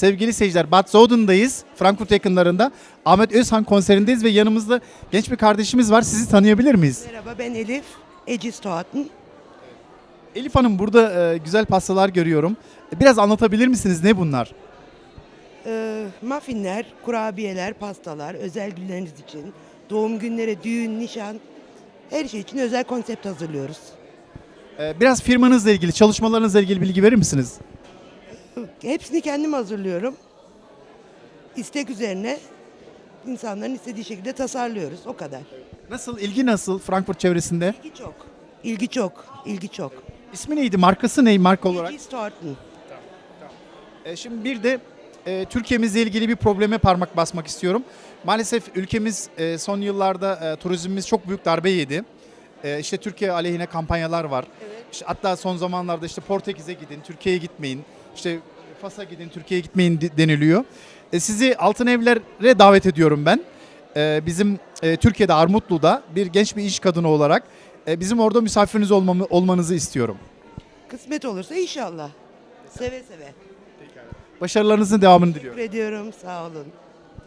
Sevgili seyirciler, Bad Zoden'dayız. Frankfurt yakınlarında. Ahmet Özhan konserindeyiz ve yanımızda genç bir kardeşimiz var. Sizi tanıyabilir miyiz? Merhaba ben Elif. Eci Stoat'ın. Elif Hanım burada e, güzel pastalar görüyorum. Biraz anlatabilir misiniz? Ne bunlar? Ee, muffinler, kurabiyeler, pastalar, özel günleriniz için, doğum günleri, düğün, nişan, her şey için özel konsept hazırlıyoruz. E, biraz firmanızla ilgili, çalışmalarınızla ilgili bilgi verir misiniz? Hepsini kendim hazırlıyorum. İstek üzerine insanların istediği şekilde tasarlıyoruz. O kadar. Nasıl, ilgi nasıl Frankfurt çevresinde? İlgi çok. İlgi çok. İlgi çok. İsmi neydi? Markası ne marka olarak? Eci Stoat'ın. E, şimdi bir de e, Türkiye'mizle ilgili bir probleme parmak basmak istiyorum. Maalesef ülkemiz e, son yıllarda e, turizmimiz çok büyük darbe yedi. E, işte Türkiye aleyhine kampanyalar var. İşte hatta son zamanlarda işte Portekiz'e gidin, Türkiye'ye gitmeyin. İşte Fas'a gidin, Türkiye'ye gitmeyin de- deniliyor. E, sizi Altın Evler'e davet ediyorum ben. E, bizim e, Türkiye'de Armutlu'da bir genç bir iş kadını olarak e, bizim orada misafiriniz olmamı, olmanızı istiyorum. Kısmet olursa inşallah. Seve seve. Başarılarınızın devamını diliyorum. Teşekkür ediyorum. Sağ olun.